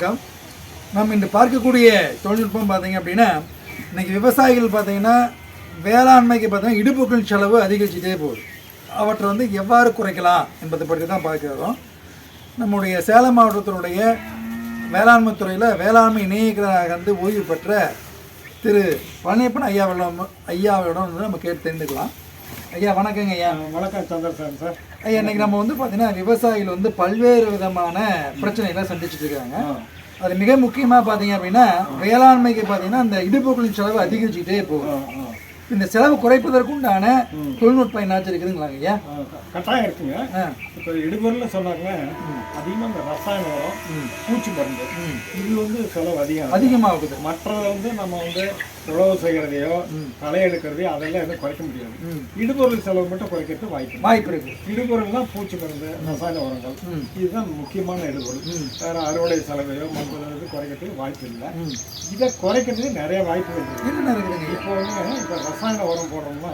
வணக்கம். நம்ம இன்று பார்க்கக்கூடிய தொழில்நுட்பம் பார்த்தீங்க அப்படின்னா இன்றைக்கி விவசாயிகள் பார்த்தீங்கன்னா வேளாண்மைக்கு பார்த்தீங்கன்னா இடுப்புக்கள் செலவு அதிகரிச்சுட்டே போகுது. அவற்றை வந்து எவ்வாறு குறைக்கலாம் என்பதை பற்றி தான் பார்க்கிறோம் நம்முடைய சேலம் மாவட்டத்தினுடைய வேளாண்மை துறையில் வேளாண்மை இணையர்களாக வந்து ஓய்வு பெற்ற திரு பழனியப்பன் ஐயாவிடம் ஐயாவிடம் வந்து நம்ம கேட்டு தெரிந்துக்கலாம் ஐயா வணக்கங்க ஐயா. வணக்கம் சந்திரசேகர் சார் ஐயா இன்னைக்கு நம்ம வந்து பார்த்தீங்கன்னா விவசாயிகள் வந்து பல்வேறு விதமான பிரச்சனைகளை சந்திச்சுட்டு இருக்காங்க. அது மிக முக்கியமாக பார்த்தீங்க அப்படின்னா வேளாண்மைக்கு பார்த்தீங்கன்னா அந்த இடுப்புகளின் செலவு அதிகரிச்சுக்கிட்டே போகும் இந்த செலவு குறைப்பதற்குண்டான தொழில்நுட்பம் என்னாச்சும் இருக்குதுங்களாங்க ஐயா? கட்டாயம் இருக்குங்க. இப்போ இடுபொருள் சொன்னாங்க அதிகமாக இந்த ரசாயன உரம் பூச்சி மருந்து இது வந்து செலவு அதிகம். அதிகமாகுது. மற்றதை வந்து நம்ம வந்து உழவு செய்கிறதையோ களை எடுக்கிறதையோ அதெல்லாம் எதுவும் குறைக்க முடியாது. இடுபொருள் செலவு மட்டும் குறைக்கிறது வாய்ப்பு. வாய்ப்பு இருக்கு. இடுபொருள்னா பூச்சி மருந்து ரசாயன உரங்கள். இதுதான் முக்கியமான இடுபொருள். வேற அறுவடை செலவையோ இது குறைக்கிறதுக்கு வாய்ப்பு இல்லை. இதை குறைக்கிறதுக்கு நிறைய வாய்ப்புகள் இருக்கு. இப்போ வந்து இப்போ ரசாயன உரம் போடுறோம்னா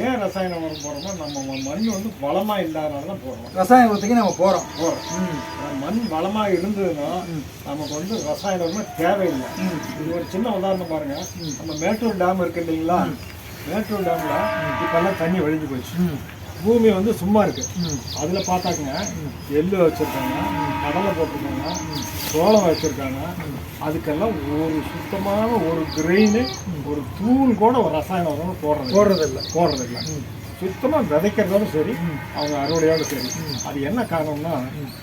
ஏன் ரசாயன உரம் போடுறோம்னா நம்ம மண் வந்து வளமா இல்லாதனால தான் போடுறோம். ரசாயன உரத்துக்கு நம்ம போகிறோம் போடுறோம் ம். ஆனா மண் வளமா இருந்ததுன்னா நமக்கு வந்து ரசாயன உரமே தேவையில்லை. இது ஒரு சின்ன உதாரணம் பாருங்க. நம்ம மேட்டூர் டேம் இருக்கு இல்லைங்களா? மேட்டூர் டேம்ல இப்பெல்லாம் தண்ணி வழிஞ்சு போச்சு. பூமி வந்து சும்மா இருக்கு. ம். அதுல பார்த்தாக்குங்க எள்ளு வச்சிருக்காங்க கடலை போட்டிருக்காங்க சோளம் வச்சிருக்காங்க. அதுக்கெல்லாம் ஒரு சுத்தமான ஒரு கிரெயின் ஒரு தூள் கூட ஒரு ரசாயன உரம் போடுறது போடுறதில்ல போடுறது இல்லை சுத்தமா விதைக்கிறதோட சரி அவங்க அறுவடையோட சரி. அது என்ன காரணம்னா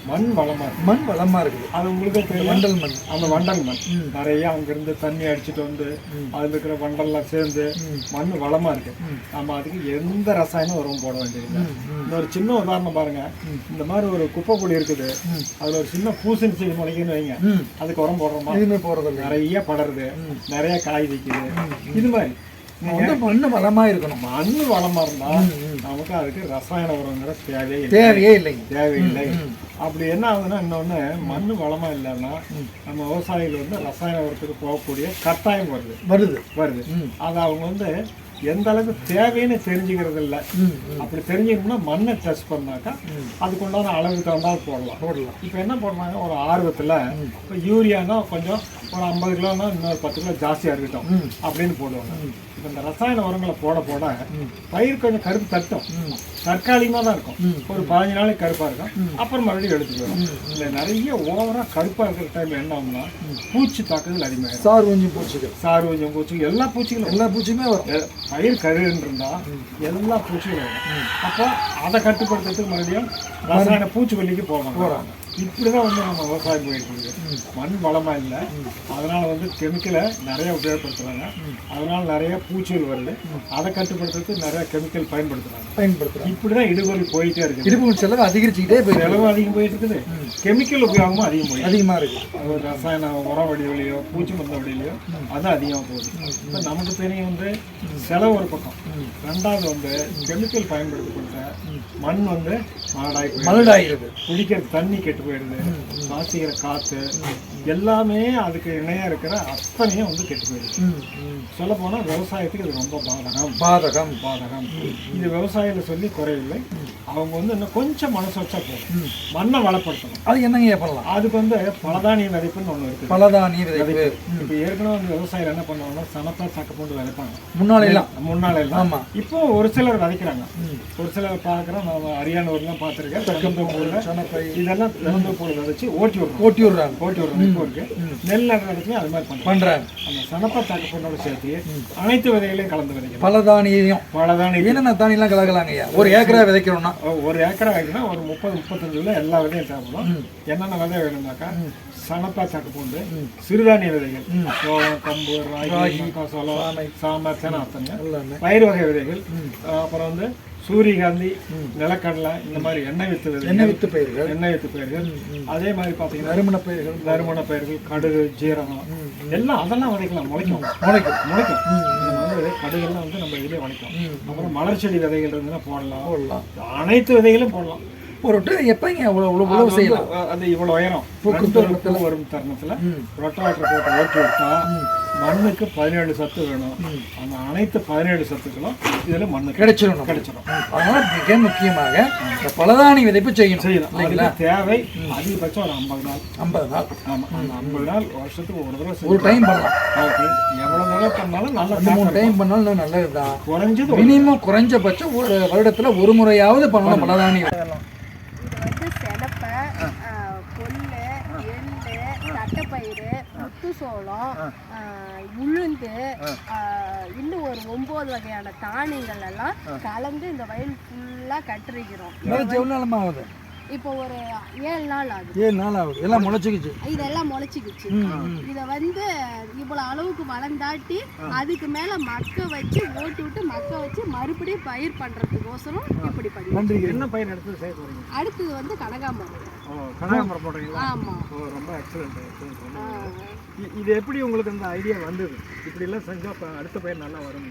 மண் வளமா இருக்கு. மண் வளமாக இருக்குது. அது உங்களுக்கு தெரியும். வண்டல் மண். அந்த வண்டல் மண். நிறைய அங்கிருந்து தண்ணி அடிச்சிட்டு வந்து அதுல இருக்கிற வண்டல்லாம் சேர்ந்து மண் வளமா இருக்கு. நம்ம அதுக்கு எந்த ரசாயனம் உரம் போட வேண்டியதில்லை. இன்னொரு சின்ன உதாரணம் பாருங்க. இந்த மாதிரி ஒரு குப்பை புளி இருக்குது. அதுல ஒரு சின்ன பூசணி செடி முளைக்குன்னு வைங்க. அதுக்கு உரம் போடுறோமா? எதுவுமே போடுறதில்ல. நிறைய படருது. நிறைய காய் வைக்குது. இது மாதிரி. வந்து மண் வளமாக இருக்கணும். மண் வளமா இருந்தா நமக்கு அதுக்கு ரசாயன உரங்கிற தேவையே இல்லை. தேவையே இல்லைங்க தேவையில்லை. அப்படி என்ன ஆகுதுன்னா இன்னொன்று மண் வளமா இல்லைன்னா நம்ம விவசாயிகள் வந்து ரசாயன உரத்துக்கு போகக்கூடிய கட்டாயம் வருது. வருது. வருது. அது அவங்க வந்து எந்த அளவுக்கு தேவைன்னு தெரிஞ்சுக்கிறது இல்லை. அப்படி தெரிஞ்சுக்கணும்னா மண்ணை டெஸ்ட் பண்ணாக்கா அதுக்கு உண்டான அளவுக்கு தகுந்தால் போடலாம். போடலாம். இப்போ என்ன பண்ணுறாங்க ஒரு ஆர்வத்தில் இப்போ யூரியானா கொஞ்சம் ஒரு ஐம்பது கிலோனா இன்னொரு பத்து கிலோ ஜாஸ்தியாக இருக்கட்டும் அப்படின்னு போடுவாங்க. இப்போ இந்த ரசாயன உரங்களை போட போட பயிர் கொஞ்சம் கருப்பு தட்டும். தற்காலிகமாக தான் இருக்கும். ஒரு பதினஞ்சு நாளைக்கு கருப்பாக இருக்கும். அப்புறம் மறுபடியும் எடுத்துக்குவோம் இந்த நிறைய ஓவராக கருப்பாக இருக்கிற டைம் என்ன ஆகும்னா பூச்சி தாக்குதல் அதிகமாகிடும் சார் கொஞ்சம் பூச்சிகள். சாறு கொஞ்சம் பூச்சி எல்லா பூச்சிகளும் எல்லா பூச்சியுமே வரும். பயிர் கருன்னு இருந்தா எல்லா பூச்சிகளும் வரும். அப்போ அதை கட்டுப்படுத்துறதுக்கு மறுபடியும் ரசாயன பூச்சிக்கொல்லிக்கு போகணும் இப்படிதான் வந்து நம்ம விவசாயம் போயிட்டு இருக்கு மண் வளமா இல்லை. அதனால வந்து கெமிக்கலை நிறைய உபயோகப்படுத்துறாங்க. அதனால நிறைய பூச்சிகள் வருது. அதை கட்டுப்படுத்துறதுக்கு நிறைய கெமிக்கல் பயன்படுத்துறாங்க. பயன்படுத்துறோம் இப்படிதான் இடுபொறி போயிட்டே இருக்குது. இடுப்பு செலவு அதிகரிச்சுக்கிட்டே போயிருக்கு செலவு அதிகம் போயிட்டு இருக்குது. கெமிக்கல் உபயோகமும் அதிகம் போயிட்டு அதிகமா இருக்கு. அது ஒரு ரசாயன உரம் வடிவிலையோ பூச்சி மருந்து வடிவிலையோ அது அதிகமாக போகுது. இப்போ நமக்கு தெரியும் வந்து செலவு ஒரு பக்கம். ரெண்டாவது வந்து கெமிக்கல் பயன்படுத்தப்பட்ட மண் வந்து மலடாய் மலடாகிறது குடிக்கிற தண்ணி கெட்டு போயிடுது சுவாசிக்கிற காற்று எல்லாமே அதுக்கு இணையா இருக்கிற அத்தனையும் வந்து கெட்டு போயிடுது. சொல்ல போனால் விவசாயத்துக்கு இது ரொம்ப பாதகம். பாதகம். பாதகம். இது விவசாயிகள் சொல்லி குறையில்லை. அவங்க வந்து இன்னும் கொஞ்சம் மனசு வச்சா போதும். மண்ணை வளப்படுத்தணும். அது என்னங்க பண்ணலாம்? அதுக்கு வந்து பலதானிய விதைப்புன்னு ஒன்று இருக்குது. பலதானிய விதைப்பு. இப்போ ஏற்கனவே வந்து விவசாயிகள் என்ன பண்ணுவாங்கன்னா சனத்தா சக்க போட்டு விதைப்பாங்க. முன்னாடி எல்லாம் முன்னால எல்லாம் ஆமா. இப்போ ஒரு சிலர் விதைக்கிறாங்க. ஒரு சிலர் பார்க்குறோம் நான் அரியானூர்லாம் பார்த்துருக்கேன். தெற்கம்பூரில் இதெல்லாம் தென்னந்தோப்பூரில் விதைச்சு ஓட்டி விடுறோம் ஓட்டி விடுறாங்க. ஓட்டி விடுறோம் இப்போ இருக்கு. நெல் நடுறதுலையும் அது மாதிரி பண்ணுறோம் பண்றாங்க. அந்த சனப்பா போட்டோட சேர்த்து அனைத்து விதைகளையும் கலந்து விதைக்கணும். பலதானியம் பலதானி என்னென்ன தானியெல்லாம் கலக்கலாங்க ஐயா? ஒரு ஏக்கரா விதைக்கிறோம்னா ஒரு ஏக்கரா வைக்கணும் ஒரு முப்பது முப்பத்தஞ்சு கிலோ எல்லா விதையும் தேவைப்படும். என்னென்ன விதை வேணும்னாக்கா சனப்பா சக்க பூண்டு சிறுதானிய விதைகள். சோளம் கம்பு ராகி மக்காசோளம் சாம்பார் சேனை அத்தனை பயிர் வகை விதைகள். அப்புறம் வந்து சூரியகாந்தி நிலக்கடலை இந்த மாதிரி எண்ணெய் வித்து எண்ணெய் வித்து பயிர்கள். எண்ணெய் வித்து பயிர்கள். அதே மாதிரி பார்த்தீங்கன்னா நறுமண பயிர்கள். நறுமண பயிர்கள் கடுகு ஜீரகம் எல்லாம் அதெல்லாம் விதைக்கலாம் முளைக்கும். முளைக்கும். முளைக்கும். இந்த மாதிரி கடுகெல்லாம் வந்து நம்ம இதிலே வளைக்கும் அப்புறம் மலர் செடி விதைகள் இருந்ததுன்னா போடலாம். போடலாம். அனைத்து விதைகளும் போடலாம். போட்டு எப்பங்க அவ்வளோ அவ்வளோ அது உழவு செய்யலாம்? அது இவ்வளவு உயரம். பூக்கு வரும் தருணத்துல ரொட்டாவேட்டர் போட்டு ஓட்டி விட்டா மண்ணுக்கு பதினேழு சத்து வேணும். அந்த அனைத்து பதினேழு சத்துக்களும் இதுல மண்ணுக்கு கிடைச்சிடும் நமக்கு. கிடைச்சிடும். அதனால மிக முக்கியமாக இந்த பலதானி விதைப்பு செய்யணும். செய்யலாம். இல்லைங்களா? அதுக்கு தேவை அதிகபட்சம் ஒரு ஐம்பது நாள். ஐம்பது நாள். ஆமா. அந்த ஐம்பது நாள் வருஷத்துக்கு ஒரு தடவை ஒரு. டைம் பண்ணலாம். ஓகே. எவ்வளவு தடவை பண்ணாலும் நல்ல மூணு டைம் பண்ணாலும் நல்லது தான் குறைஞ்சது மினிமம் குறைஞ்சபட்சம் ஒரு வருடத்துல ஒரு முறையாவது பண்ணணும் பலதானி விதை. இது வந்து செனப்பை கொள்ளு எள்ளு தட்டைப்பயிறு முத்து சோளம் உளுந்து இன்னும் ஒரு ஒன்பது வகையான தானியங்கள் எல்லாம் கலந்து இந்த வயல் ஃபுல்லாக எவ்வளோ நாளமா ஆகுது? இப்போ ஒரு ஏழு நாள் ஆகுது. ஏழு நாள் ஆகுது. எல்லாம் முளைச்சிக்கிச்சு. இதெல்லாம் முளைச்சிக்கிச்சு. இதை வந்து இவ்வளோ அளவுக்கு வளர்ந்தாட்டி அதுக்கு மேலே மக்க வச்சு ஓட்டி விட்டு மக்க வச்சு மறுபடியும் பயிர் பண்ணுறதுக்கோசரம் இப்படி பண்ணி என்ன பயிர் போறீங்க? அடுத்தது வந்து கனகாமரம் ஓ கனகாமரம் போடுறீங்களா ஓ ரொம்ப எக்ஸலண்ட் இது எப்படி உங்களுக்கு இந்த ஐடியா வந்தது? இப்படி எல்லாம் செஞ்சா அப்ப அடுத்த பயிர் நல்லா வரும்.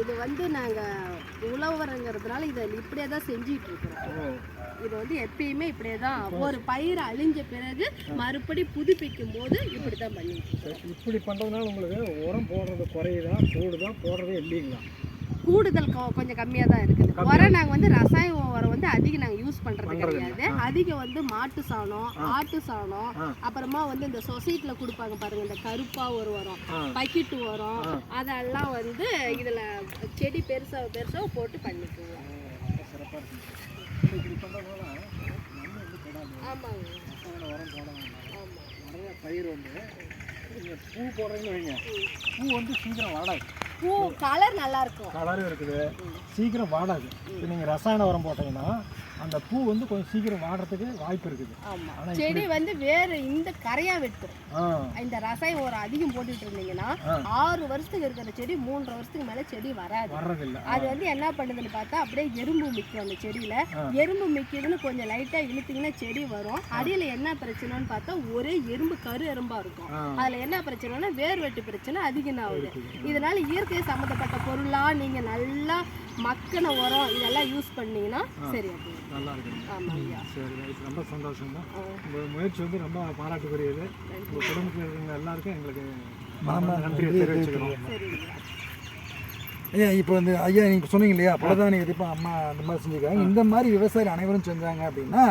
இது வந்து நாங்கள் உழவருங்கிறதுனால இதை இப்படியே தான் செஞ்சிட்டு இருக்கிறோம். இது வந்து எப்பயுமே இப்படியே தான் ஒரு பயிர் அழிஞ்ச பிறகு மறுபடி புதுப்பிக்கும் போது இப்படி தான் பண்ணிட்டு. இப்படி பண்றதுனால உங்களுக்கு உரம் போடுறது குறையுதா? கூடுதா போடுறதே இல்லைங்களா கூடுதல் கொஞ்சம் கம்மியாக தான் இருக்குது. உரம் நாங்கள் வந்து ரசாயன உரம் வந்து அதிகம் நாங்கள் யூஸ் பண்ணுறது கிடையாது. அதிகம் வந்து மாட்டு சாணம் ஆட்டு சாணம் அப்புறமா வந்து இந்த சொசைட்டியில் கொடுப்பாங்க பாருங்க இந்த கருப்பா ஒரு உரம் பக்கிட்டு உரம் அதெல்லாம் வந்து இதில் செடி பெருசாக பெருசாக போட்டு பண்ணிக்குவோம். ஆமாங்க. பயிர் வந்து பூ போடுறீங்கன்னு வைங்க. பூ வந்து சீக்கிரம் வாடாது. பூ கலர் நல்லா இருக்கும் கலரும் இருக்குது. சீக்கிரம் வாடாது. இப்போ நீங்கள் ரசாயன உரம் போட்டீங்கன்னா அந்த பூ வந்து கொஞ்சம் சீக்கிரம் வாடுறதுக்கு வாய்ப்பு இருக்குது. ஆமா. செடி வந்து வேறு இந்த கரையா வெட்டும். ஆ. இந்த ரசாயன உரம் அதிகம் போட்டுட்டு இருந்தீங்கன்னா ஆறு வருஷத்துக்கு இருக்கிற செடி மூன்றரை வருஷத்துக்கு மேல செடி வராது. வர்றதில்ல. அது வந்து என்ன பண்ணுதுன்னு பார்த்தா அப்படியே எறும்பு மிக்கும் அந்த செடியில. எறும்பு மிக்குதுன்னு கொஞ்சம் லைட்டா இழுத்தீங்கன்னா செடி வரும். அடியில என்ன பிரச்சனைன்னு பார்த்தா ஒரே எறும்பு கரு எறும்பா இருக்கும். அதுல என்ன பிரச்சனைனா வேர் வெட்டு பிரச்சனை அதிகம் ஆகுது இதனால இயற்கை சம்மந்தப்பட்ட பொருளா நீங்க நல்லா மக்கின உரம் இதெல்லாம் யூஸ் பண்ணீங்கன்னா சரி அப்படி நல்லா சரி ரைட். ரொம்ப சந்தோஷம் தான். உங்கள் முயற்சி வந்து ரொம்ப பாராட்டுக்குரியது. உங்கள் குடும்பத்தில் இருக்கிறவங்க எல்லாருக்கும் எங்களுக்கு நன்றியை நன்றி. தெரிவிச்சுக்கிறோம். ஐயா. இப்போ வந்து ஐயா நீங்கள் சொன்னீங்க இல்லையா பலதானி விதைப்பு அம்மா அந்த மாதிரி செஞ்சுருக்காங்க. இந்த மாதிரி விவசாயி அனைவரும் செஞ்சாங்க அப்படின்னா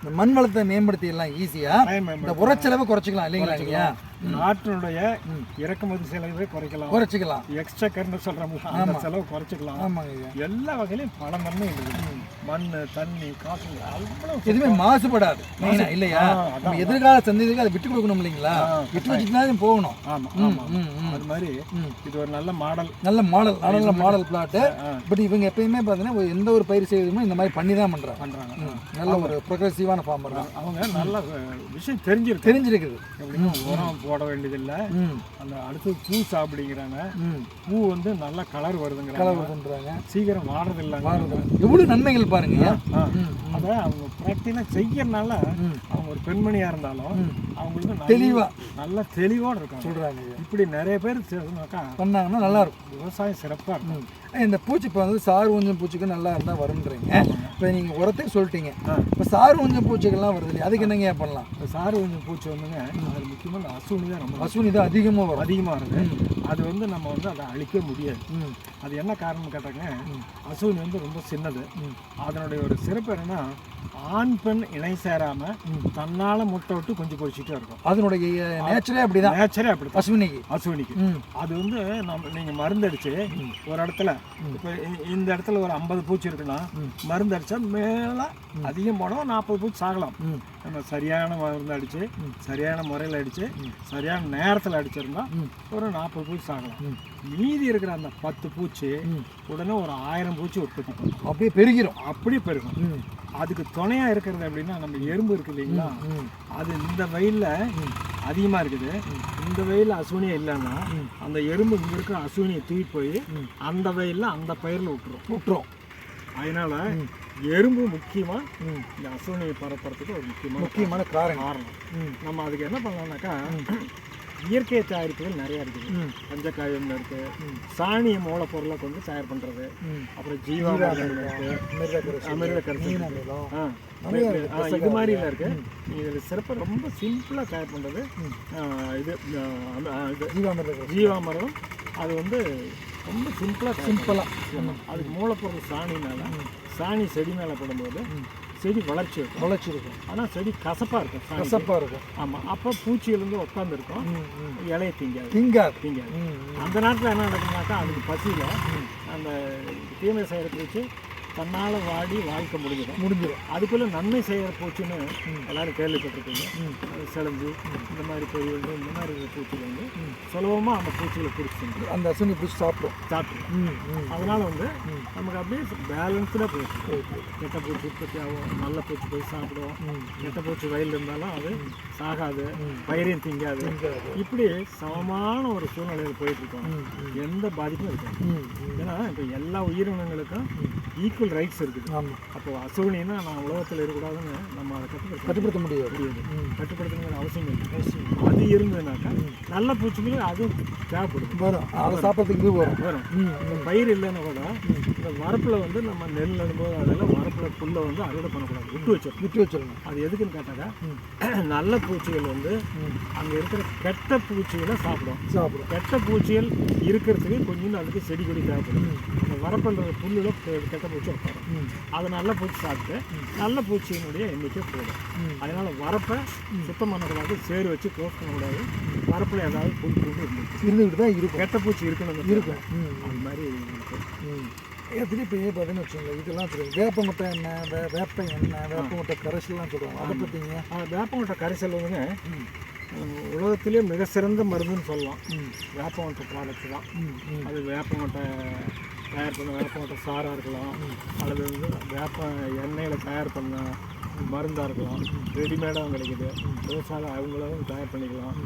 இந்த மண் வளத்தை மேம்படுத்திடலாம். ஈஸியாக இந்த உரச்செலவை குறைச்சிக்கலாம் இல்லைங்களா ஐயா? நாட்டினுடைய இறக்குமதி செலவை குறைக்கலாம். குறைச்சிக்கலாம். எக்ஸ்ட்ரா சொல்கிறோம் அந்த செலவு குறைச்சிக்கலாம். ஆமாங்க எல்லா வகையிலையும் பல நன்மை இருக்குது மண் தண்ணி காசு அவ்வளோ எதுவுமே மாசுபடாது. மெயினா இல்லையா? நம்ம எதிர்கால சந்ததிக்கு அதை விட்டு கொடுக்கணும் இல்லைங்களா? விட்டு வச்சுட்டு போகணும். ஆமாம் ஆமாம். அது மாதிரி இது ஒரு நல்ல மாடல். நல்ல மாடல் நல்ல மாடல் பிளாட்டு பட் இவங்க எப்பயுமே பார்த்தீங்கன்னா எந்த ஒரு பயிர் செய்யறதுமே இந்த மாதிரி பண்ணி தான் பண்ணுறாங்க பண்ணுறாங்க நல்ல ஒரு ப்ரொக்ரெசிவான ஃபார்மர் தான். அவங்க நல்ல விஷயம் தெரிஞ்சிருக்கு. தெரிஞ்சிருக்குது. எப்படின்னா போட வேண்டியதில்லை. அந்த அடுத்து பூ சாப்பிடுங்கிறாங்க. பூ வந்து நல்ல கலர் வருதுங்கிறாங்க. கலவை பண்ணுறாங்க சீக்கிரம் வாடுறது இல்லைங்க எவ்வளோ நன்மைகள் பாருங்க. அதை அவங்க ப்ராக்டினா செய்யறனால அவங்க ஒரு பெண்மணியா இருந்தாலும் அவங்களுக்கு நல்ல- தெளிவா. நல்ல தெளிவோட இருக்காங்க. சொல்கிறாங்க இப்படி நிறைய பேர் பண்ணாங்கன்னா நல்லா இருக்கும். விவசாயம் சிறப்பா இருக்கும். இந்த பூச்சி இப்போ வந்து சாறு ஊஞ்சம் பூச்சிக்கு நல்லா இருந்தால் வரும்ன்றீங்க. இப்போ நீங்கள் உரத்தையும் சொல்லிட்டீங்க. இப்போ சாறு ஊஞ்சம் பூச்சிகள்லாம் வருது இல்லையா? அதுக்கு என்னங்க பண்ணலாம்? இந்த சாறு கொஞ்சம் பூச்சி வந்துங்க அது முக்கியமாக இந்த அசுனி தான் ரொம்ப அஸ்வினி தான் அதிகமாக வரும். அதிகமாக இருக்கு அது வந்து நம்ம வந்து அதை அழிக்க முடியாது. அது என்ன காரணம் கேட்டாங்க அசுவினி வந்து ரொம்ப சின்னது. அதனுடைய ஒரு சிறப்பு என்னன்னா ஆண் பெண் இணை சேராம தன்னால முட்டை விட்டு கொஞ்சம் பொறிச்சிட்டே இருக்கும் அதனுடைய நேச்சரே அப்படிதான். நேச்சரே அப்படி அசுவினிக்கு ம். அது வந்து நம்ம நீங்க மருந்து அடிச்சு ஒரு இடத்துல இப்போ இந்த இடத்துல ஒரு ஐம்பது பூச்சி இருக்குன்னா மருந்து அடிச்சா மேல அதிகம் போனோம் நாற்பது பூச்சி சாகலாம். நம்ம சரியான மருந்து அடிச்சு சரியான முறையில் அடிச்சு சரியான நேரத்தில் அடிச்சிருந்தா ஒரு நாற்பது பூச்சி சாகலாம். மீதி இருக்கிற அந்த பத்து பூச்சி உடனே ஒரு ஆயிரம் பூச்சி உற்பத்தி பண்ணும். அப்படியே பெருகிரும். அப்படியே பெருகும். அதுக்கு துணையா இருக்கிறது அப்படின்னா நம்ம எறும்பு இருக்கு இல்லைங்களா? அது இந்த வெயில்ல அதிகமா இருக்குது. இந்த வெயில் அசுவினியே இல்லைன்னா அந்த எறும்பு இங்க இருக்கிற அசுவினியை தூக்கிட்டு போய் அந்த வெயில்ல அந்த பயிர்ல விட்டுரும் விட்டுரும் அதனால எறும்பு முக்கியமா? ம். இந்த அசுவினியை பரப்புறதுக்கு ஒரு முக்கியமான முக்கியமான காரணம். காரணம். நம்ம அதுக்கு என்ன பண்ணலாம்னாக்கா இயற்கை தயாரிப்புகள் நிறைய இருக்குது. பஞ்சகாவியம் இருக்கு. சாணிய மூலப்பொருளை கொண்டு தயார் பண்றது. ம். அப்புறம் ஜீவாமிர்தம் இருக்கு. மிருகக்கரசி, அமிர்த இருக்கு. இது மாதிரி எல்லாம் இருக்கு. இதில் சிறப்பாக ரொம்ப சிம்பிளாக தயார் பண்ணுறது. இது ஜீவாமிர்தக்கரசி. ஜீவாமரம் அது வந்து ரொம்ப சிம்பிளாக சிம்பிளா. அதுக்கு மூலப்பொருள் சாணினால சாணி செடி மேலே போடும்போது செடி வளர்ச்சி இருக்கும். முளைச்சி இருக்கும். ஆனால் செடி கசப்பாக இருக்கும் சாணி கசப்பா இருக்கும். ஆமாம் அப்போ பூச்சிகள் வந்து உட்காந்துருக்கும். இலையை திங்காது. திங்காது. திங்காது. அந்த நேரத்தில் என்ன நடக்குனாக்கா அதுக்கு பசியில் அந்த தீமை செய்கிற பூச்சி தன்னால் வாடி வாழ்க்கை முடிஞ்சிடும். முடிஞ்சிடும். அதுக்குள்ளே நன்மை செய்கிற பூச்சின்னு எல்லாரும். அது செலஞ்சு இந்த மாதிரி பொரியல் இந்த மாதிரி பூச்சிகள் வந்து சுலபமாக அந்த பூச்சிகளை பிடிச்சி அந்த அசுனி பிடிச்சி சாப்பிடும். சாப்பிடும். அதனால் வந்து நமக்கு அப்படியே பேலன்ஸ்டாக போயிடுச்சு கெட்ட பூச்சி உற்பத்தி ஆகும். நல்ல பூச்சி போய் சாப்பிடும். கெட்ட பூச்சி வயலில் இருந்தாலும் அது சாகாது. பயிரையும் திங்காது. இப்படி சமமான ஒரு சூழ்நிலையில் போயிட்டு இருக்கோம். ம், எந்த பாதிப்பும் இருக்காது. ஏன்னா இப்போ எல்லா உயிரினங்களுக்கும் ஈக்குவல் ரைட்ஸ் இருக்குது. ஆமாம் அப்போ அசுவினா நான் உலகத்தில் இருக்கக்கூடாதுன்னு நம்ம அதை கட்டுப்படுத்த கட்டுப்படுத்த முடியாது. முடியாது. கட்டுப்படுத்தணுங்கிற அவசியம் இல்லை. அது இருந்ததுனாக்கா நல்ல பூச்சிகளும் அதுவும் தேவைப்படுது. வரும். அதை சாப்பிட்றதுக்கு வரும். வரும். பயிர் இல்லைன்னா கூட இந்த வரப்பில் வந்து நம்ம நெல் நடும்போது அதெல்லாம் வரப்பில் புல்லை வந்து அறுவடை பண்ணக்கூடாது. விட்டு வச்சிடணும். விட்டு வச்சிடணும். அது எதுக்குன்னு கேட்டாக்கா நல்ல பூச்சிகள் வந்து அங்கே இருக்கிற கெட்ட பூச்சிகளை சாப்பிடும். சாப்பிடும். கெட்ட பூச்சிகள் இருக்கிறதுக்கு கொஞ்சம் அதுக்கு செடி கொடி தேவைப்படும். அந்த வரப்பில் புல்லில் கெட்ட பூச்சி உட்காரும். அதை நல்ல பூச்சி சாப்பிட்டு நல்ல பூச்சியினுடைய எண்ணிக்கை போடும் ம். அதனால் வரப்பை சுத்தம் பண்ணக்கூடாது சேறு வச்சு க்ளோஸ் பண்ணக்கூடாது. வரப்பில் ஏதாவது புல் புல் இருந்துச்சு. இருந்துக்கிட்டு தான் இருக்கும். கெட்ட பூச்சி இருக்கணும் இருக்கும். அது மாதிரி ம் திருப்பி பார்த்தீங்கன்னு வச்சுக்கோங்க இதெல்லாம் தெரியும் வேப்ப முட்டை எண்ணெய் வே வேப்ப எண்ணெய் வேப்ப முட்டை கரைசல்லாம் சொல்லுவாங்க. அதை பற்றிங்க ஆ, வேப்பங்கொட்டை கரைசல் வந்துங்க. உலகத்திலே மிக சிறந்த மருந்துன்னு சொல்லலாம். ம். வேப்பங்கொட்டை ப்ராடக்ட் தான். அது வேப்பங்கொட்டை தயார் பண்ண வேப்பங்கொட்டை சாராக இருக்கலாம். அல்லது வந்து வேப்ப எண்ணெயில் தயார் பண்ண மருந்தாக இருக்கலாம். ரெடிமேடாகவும் கிடைக்குது. விவசாயம் அவங்களும் தயார் பண்ணிக்கலாம்.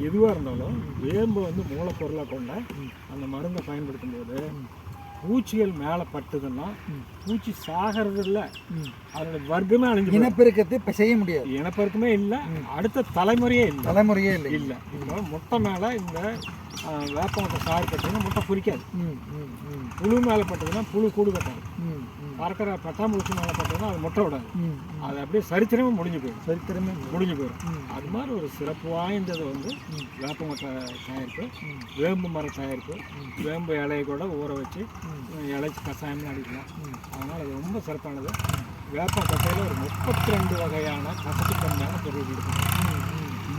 எதுவாக இருந்தாலும் வேம்பு வந்து மூலப்பொருளாக கொண்ட அந்த மருந்தை பயன்படுத்தும் போது பூச்சிகள் மேலே பட்டுதுன்னா பூச்சி சாகிறது இல்லை. அதோட வர்க்கமே அழிஞ்சு. இனப்பெருக்கத்தை இப்போ செய்ய முடியாது. இனப்பெருக்கமே இல்லை. அடுத்த தலைமுறையே இல்லை. தலைமுறையே இல்லை. இல்லை. இப்போ முட்டை மேலே இந்த சாறு பட்டுதுன்னா முட்டை பொரிக்காது ம் ம் ம். புழு மேலே பட்டதுன்னா புழு கூடு கட்டாது. பறக்கிற பட்டாம்பூச்சி மேலே பட்டதுன்னா அது முட்டை விடாது. அது அப்படியே சரித்திரமே முடிஞ்சு போயிடும். சரித்திரமே முடிஞ்சு போயிடும். அது மாதிரி ஒரு சிறப்பு வாய்ந்தது வந்து வேப்பங்கொட்டை தயாரிப்பு வேம்பு மர தயாரிப்பு வேம்பு இலையை கூட ஊற வச்சு இலைச்சி கஷாயம்னு அடிக்கலாம். அதனால் அது ரொம்ப சிறப்பானது. வேப்பங்கொட்டையில் ஒரு முப்பத்தி ரெண்டு வகையான கசப்புத்தன்மையான பொருள் இருக்குது.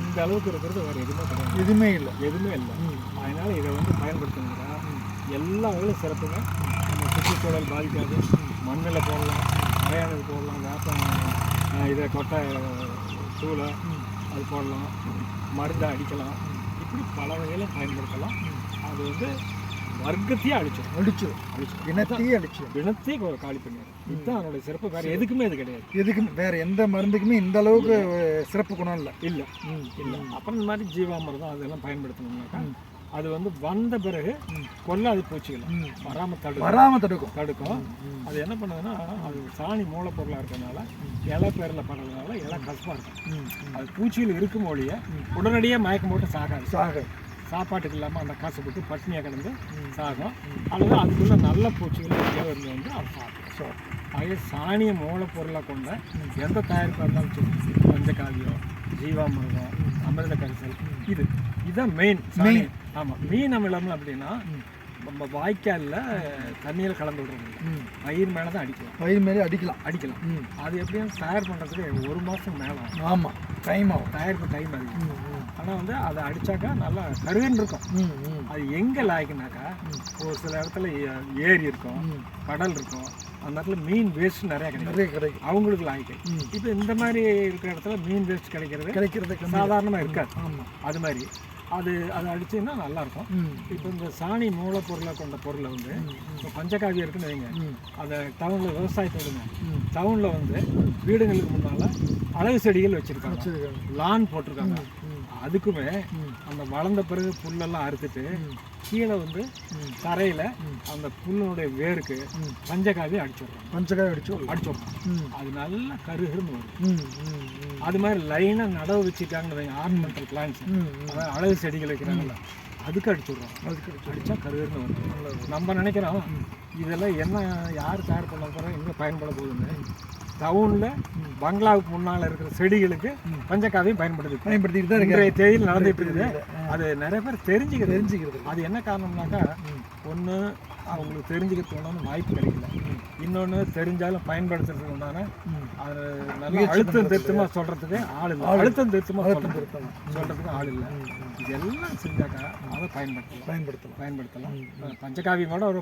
இந்த அளவுக்கு இருக்கிறது வேறு எதுவுமே கிடையாது. எதுவுமே இல்லை. எதுவுமே இல்லை. அதனால் இதை வந்து பயன்படுத்தணுங்கிறா எல்லா வகையிலும் சிறப்புங்க. நம்ம சுற்றுச்சூழல் பாதிக்காது. மண்ணில் போடலாம் மலையானது போடலாம் வேப்பம் இதை கொட்டை தூளை அது போடலாம் மருந்தை அடிக்கலாம். இப்படி பல வகையிலும் பயன்படுத்தலாம். அது வந்து வர்க்கத்தையே அழிச்சிடும் அடிச்சிடும் அழிச்சிடும் இனத்தையே அடிச்சிடும் இனத்தையே காலி பண்ணிடும் இதுதான் அதனுடைய சிறப்பு. வேறு எதுக்குமே இது கிடையாது. எதுக்கும் வேற எந்த மருந்துக்குமே இந்த அளவுக்கு சிறப்பு குணம் இல்லை. இல்லை. இல்லை. அப்புறம் இந்த மாதிரி ஜீவாமிர்தம் அதெல்லாம் பயன்படுத்தணும்னாக்கா அது வந்து வந்த பிறகு கொல்லாது பூச்சிகளை வராமல் தடுக்கும். வராம தடுக்கும். தடுக்கும். அது என்ன பண்ணுதுன்னா அது சாணி மூலப்பொருளாக இருக்கறனால இலை பேரில் படுறதுனால இலை கசப்பாக இருக்கும். அது பூச்சியில் இருக்கும் ஒழிய உடனடியாக மயக்கம் போட்டு சாகாது. சாக சாப்பாட்டுக்கு இல்லாமல் அந்த கசப்புட்டு பட்னியாக கிடந்து சாகும். அல்லது அதுக்குள்ள நல்ல பூச்சிகள் இருந்து வந்து அது சாப்பிடும். ஆகிய சாணிய மூலப்பொருளாக கொண்ட எந்த தயாரிப்பாக இருந்தாலும் சரி பஞ்சகாவியம் ஜீவாமிர்தம் அமிர்த கரிசல் இது. இதுதான் மெயின் மெயின் ஆமாம் மீன் அமிலம் அப்படின்னா நம்ம வாய்க்காலில் தண்ணீரை கலந்து விடுறது பயிர் மேலே தான் அடிக்கலாம். பயிர் மாரி அடிக்கலாம். அடிக்கலாம். அது எப்படியும் தயார் பண்ணுறதுக்கு ஒரு மாதம் மேலே ஆகும். ஆமாம் டைம் ஆகும். தயாரிப்பு டைம் அதிகம் ம், ம். ஆனால் வந்து அதை அடித்தாக்கா நல்லா கருகுன்னு இருக்கும். அது எங்கே லாய்க்குனாக்கா ஒரு சில இடத்துல ஏரி இருக்கும் கடல் இருக்கும். அந்த இடத்துல மீன் வேஸ்ட் நிறைய கிடைக்கும். நிறைய கிடைக்கும். அவங்களுக்கு லாய்க்கு. இப்போ இந்த மாதிரி இருக்கிற இடத்துல மீன் வேஸ்ட் கிடைக்கிறது கிடைக்கிறது சாதாரணமாக இருக்காது. ஆமாம் அது மாதிரி. அது அதை அடிச்சீங்கன்னா நல்லா இருக்கும் ம் இப்போ இந்த சாணி மூலப்பொருளை கொண்ட பொருளை வந்து இப்போ பஞ்சகாவியம் இருக்குன்னு வைங்க. அதை டவுனில் விவசாயத்தை விடுங்க. டவுனில் வந்து வீடுங்களுக்கு முன்னால் அழகு செடிகள் வச்சுருக்காங்க. லான் போட்டிருக்காங்க. அதுக்குமே அந்த வளர்ந்த பிறகு புல்லெல்லாம் அறுத்துட்டு கீழே வந்து தரையில அந்த புல்லுடைய வேருக்கு பஞ்சகாவி அடிச்சிடுறோம் பஞ்சகாய் அடிச்சு அடிச்சிடுறோம் அது நல்லா கருகருன்னு வரும். அது மாதிரி லைனா நடவு வச்சுட்டாங்கன்னு ஆர்னமெண்டல் பிளான்ஸ் ம் அதாவது அழகு செடிகள் வைக்கிறாங்கல்ல அதுக்கு அடிச்சிடுறோம் அதுக்கு அடிச்சு அடிச்சா கருகருன்னு வரும். நம்ம நினைக்கிறோம் இதெல்லாம் என்ன யார் தயார் பண்ண போகிறோம் எங்கே பயன்பட போகுதுன்னு. டவுனில் பங்களாவுக்கு முன்னால் இருக்கிற செடிகளுக்கு பஞ்சகாவியம் பயன்படுது பயன்படுத்திட்டு தான் இருக்கேன் இன்றைய தேதியில் நடந்துட்டு இருக்குது. அது நிறைய பேர் தெரிஞ்சுக்கிறது தெரிஞ்சுக்கிறது. அது என்ன காரணம்னாக்கா ஒன்று அவங்களுக்கு தெரிஞ்சுக்க தோணுன்னு வாய்ப்பு கிடைக்கல. இன்னொன்று தெரிஞ்சாலும் பயன்படுத்துறதுக்கு உண்டான அது நல்ல அழுத்தம் திருத்தமாக சொல்கிறதுக்கு ஆள் இல்லை. அழுத்தம் திருத்தமாக சொல்கிறது சொல்கிறதுக்கு ஆள் இல்லை. இதெல்லாம் செஞ்சாக்கா அதை பயன்படுத்தலாம். பயன்படுத்தலாம். பயன்படுத்தலாம். பஞ்சகாவியம் கூட ஒரு